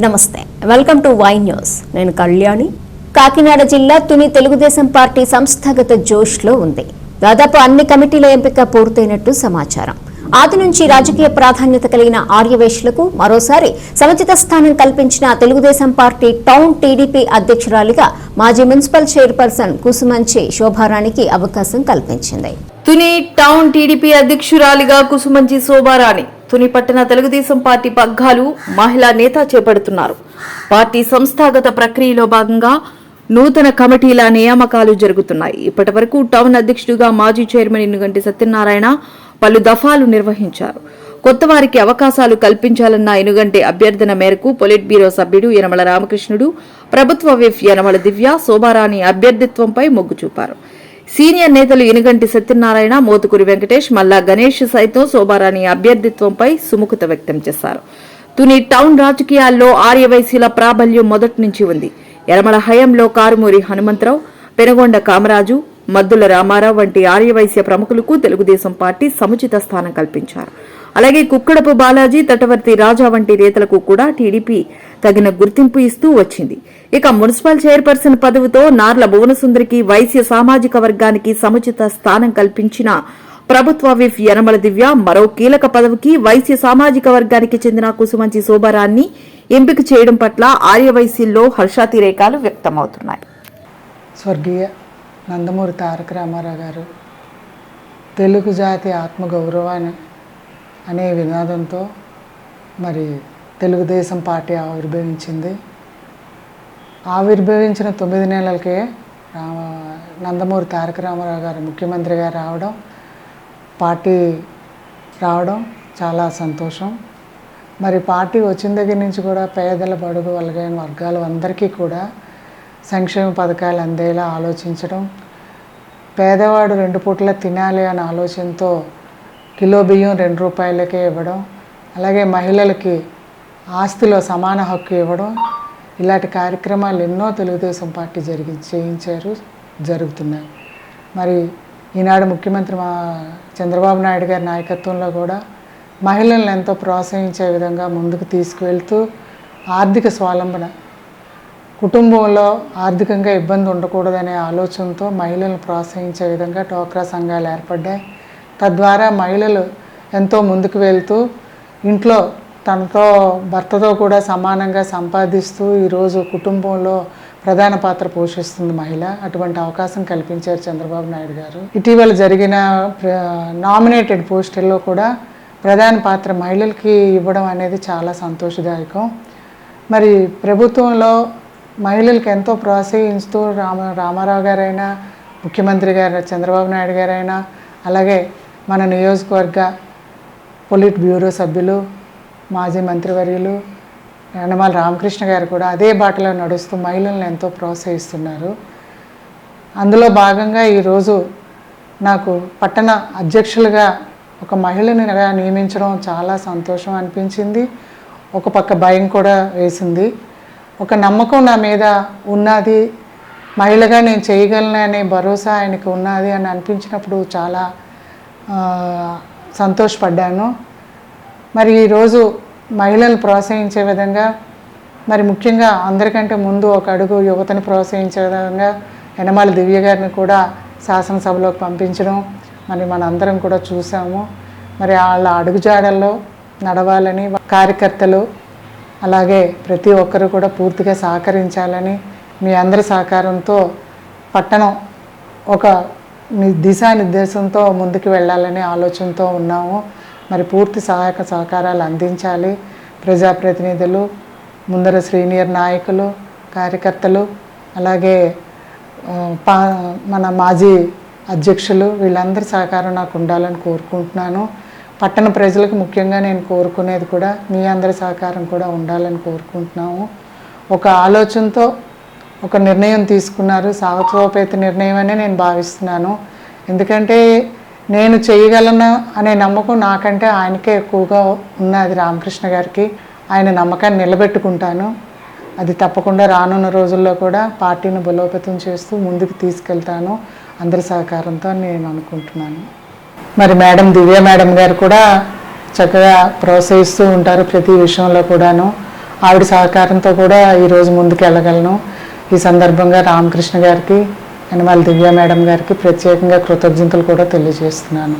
నమస్తే. Welcome to Y news నేను కళ్యాణి. కాకినాడ జిల్లా తుని తెలుగుదేశం పార్టీ సంస్థాగత జోష్లో ఉంది. దాదాపు అన్ని కమిటీల ఎంపిక పూర్తయినట్టు సమాచారం. ఆది నుంచి రాజకీయ ప్రాధాన్యత కలిగిన ఆర్యవేశ్లకు మరోసారి సముచిత స్థానం కల్పించిన తెలుగుదేశం పార్టీ టౌన్ టీడీపీ అధ్యక్షురాలిగా మాజీ మున్సిపల్ చైర్పర్సన్ కుసుమంచి శోభారాణికి అవకాశం కల్పించింది. తుని టౌన్ టీడీపీ అధ్యక్షురాలిగా కుసుమంచి శోభారాణి. తుని పట్టణ తెలుగుదేశం పార్టీ పగ్గాలు మహిళా నేత చేపడుతున్నారు. పార్టీ సంస్థాగత ప్రక్రియలో భాగంగా నూతన కమిటీల నియామకాలు జరుగుతున్నాయి. ఇప్పటి వరకు టౌన్ అధ్యక్షుడిగా మాజీ చైర్మన్ ఇనుగంటి సత్యనారాయణ పలు దఫాలు నిర్వహించారు. కొత్త వారికి అవకాశాలు కల్పించాలన్న ఎనుగంటి అభ్యర్థన మేరకు పొలిట్ బ్యూరో సభ్యుడు యనమల రామకృష్ణుడు ప్రభుత్వ విఫ్ యనమల దివ్య శోభారాణి అభ్యర్థిత్వంపై మొగ్గు చూపారు. సీనియర్ నేతలు ఇనుగంటి సత్యనారాయణ మోతుకూరి వెంకటేష్ మల్లా గణేష్ సైతం శోభారాణి అభ్యర్థిత్వంపై సుముఖత వ్యక్తం చేశారు. తుని టౌన్ రాజకీయాల్లో ఆర్యవైశ్యుల ప్రాబల్యం మొదటి నుంచి ఉంది. ఎరమల హయంలో కారుమూరి హనుమంతరావు పెనగొండ కామరాజు మద్దుల రామారావు వంటి ఆర్యవైశ్య ప్రముఖులకు తెలుగుదేశం పార్టీ సముచిత స్థానం కల్పించారు. అలాగే కుక్కడపు బాలాజీ తటవర్తి రాజా వంటి నేతలకు కూడా టీడీపీ తగిన గుర్తింపు ఇస్తూ వచ్చింది. ఇక మున్సిపల్ చైర్పర్సన్ పదవితో నార్ల భువనసుందరికి వైశ్య సామాజిక వర్గానికి సముచిత స్థానం కల్పించిన ప్రభుత్వ విఫ్ యనమల దివ్య మరో కీలక పదవికి వైశ్య సామాజిక వర్గానికి చెందిన కుసుమంచి శోభారాన్ని ఎంపిక చేయడం పట్ల ఆర్యవైశ్యుల్లో హర్షాతిరేకాలు వ్యక్తమవుతున్నాయి. స్వర్గీయ నందమూరి తారక రామారావు గారు తెలుగు జాతి ఆత్మగౌరవాన్ని అనే వినాదంతో మరి తెలుగుదేశం పార్టీ ఆవిర్భవించింది. ఆవిర్భవించిన తొమ్మిది నెలలకే రామ నందమూరి తారక రామారావు గారు ముఖ్యమంత్రిగా రావడం పార్టీ రావడం చాలా సంతోషం. మరి పార్టీ వచ్చిన దగ్గర నుంచి కూడా పేదల బడుగు వలగైన వర్గాలు అందరికీ కూడా సంక్షేమ పథకాలు అందేలా ఆలోచించడం పేదవాడు రెండు పూట్ల తినాలి అనే ఆలోచనతో కిలో బియ్యం రెండు రూపాయలకే ఇవ్వడం అలాగే మహిళలకి ఆస్తిలో సమాన హక్కు ఇవ్వడం ఇలాంటి కార్యక్రమాలు ఎన్నో తెలుగుదేశం పార్టీ జరిగి చేయించారు జరుగుతున్నాయి. మరి ఈనాడు ముఖ్యమంత్రి మా చంద్రబాబు నాయుడు గారి నాయకత్వంలో కూడా మహిళలను ఎంతో ప్రోత్సహించే విధంగా ముందుకు తీసుకువెళ్తూ ఆర్థిక స్వాలంబన కుటుంబంలో ఆర్థికంగా ఇబ్బంది ఉండకూడదనే ఆలోచనతో మహిళలను ప్రోత్సహించే విధంగా టోక్రా సంఘాలు ఏర్పడ్డాయి. తద్వారా మహిళలు ఎంతో ముందుకు వెళ్తూ ఇంట్లో తనతో భర్తతో కూడా సమానంగా సంపాదిస్తూ ఈరోజు కుటుంబంలో ప్రధాన పాత్ర పోషిస్తుంది మహిళ. అటువంటి అవకాశం కల్పించారు చంద్రబాబు నాయుడు గారు. ఇటీవల జరిగిన నామినేటెడ్ పోస్టుల్లో కూడా ప్రధాన పాత్ర మహిళలకి ఇవ్వడం అనేది చాలా సంతోషదాయకం. మరి ప్రభుత్వంలో మహిళలకు ఎంతో ప్రోత్సహిస్తూ రామ రామారావు గారైనా ముఖ్యమంత్రి గారు చంద్రబాబు నాయుడు గారైనా అలాగే మన నియోజకవర్గ పొలిట్ బ్యూరో సభ్యులు మాజీ మంత్రివర్యులు యనమాల రామకృష్ణ గారు కూడా అదే బాటలో నడుస్తూ మహిళలను ఎంతో ప్రోత్సహిస్తున్నారు. అందులో భాగంగా ఈరోజు నాకు పట్టణ అధ్యక్షులుగా ఒక మహిళని నియమించడం చాలా సంతోషం అనిపించింది. ఒక పక్క భయం కూడా వేసింది. ఒక నమ్మకం నా మీద ఉన్నది. మహిళగా నేను చేయగలననే భరోసా ఆయనకు ఉన్నది అని అనిపించినప్పుడు చాలా సంతోషపడ్డాను. మరి ఈరోజు మహిళలను ప్రోత్సహించే విధంగా మరి ముఖ్యంగా అందరికంటే ముందు ఒక అడుగు యువతని ప్రోత్సహించే విధంగా యనమాల దివ్య గారిని కూడా శాసనసభలోకి పంపించడం మరి మనందరం కూడా చూసాము. మరి వాళ్ళ అడుగుజాడల్లో నడవాలని కార్యకర్తలు అలాగే ప్రతి ఒక్కరు కూడా పూర్తిగా సహకరించాలని మీ అందరి సహకారంతో పట్టణం ఒక దిశానిర్దేశంతో ముందుకు వెళ్ళాలనే ఆలోచనతో ఉన్నాము. మరి పూర్తి సహాయక సహకారాలు అందించాలి. ప్రజాప్రతినిధులు ముందర సీనియర్ నాయకులు కార్యకర్తలు అలాగే పా మన మాజీ అధ్యక్షులు వీళ్ళందరి సహకారం నాకు ఉండాలని కోరుకుంటున్నాను. పట్టణ ప్రజలకు ముఖ్యంగా నేను కోరుకునేది కూడా మీ అందరి సహకారం కూడా ఉండాలని కోరుకుంటున్నాము. ఒక ఆలోచనతో ఒక నిర్ణయం తీసుకున్నారు. సాహసోపేత నిర్ణయం అనే నేను భావిస్తున్నాను. ఎందుకంటే నేను చేయగలను అనే నమ్మకం నాకంటే ఆయనకే ఎక్కువగా ఉన్నది రామకృష్ణ గారికి. ఆయన నమ్మకాన్ని నిలబెట్టుకుంటాను. అది తప్పకుండా రానున్న రోజుల్లో కూడా పార్టీని బలోపేతం చేస్తూ ముందుకు తీసుకెళ్తాను. అందరి సహకారంతో అని నేను అనుకుంటున్నాను. మరి మేడం దివ్య మేడం గారు కూడా చక్కగా ప్రోత్సహిస్తూ ఉంటారు ప్రతి విషయంలో కూడాను. ఆవిడ సహకారంతో కూడా ఈరోజు ముందుకు వెళ్ళగలను ఈ సందర్భంగా రామకృష్ణ గారికి యనమల దివ్య మేడం గారికి ప్రత్యేకంగా కృతజ్ఞతలు కూడా తెలియజేస్తున్నాను.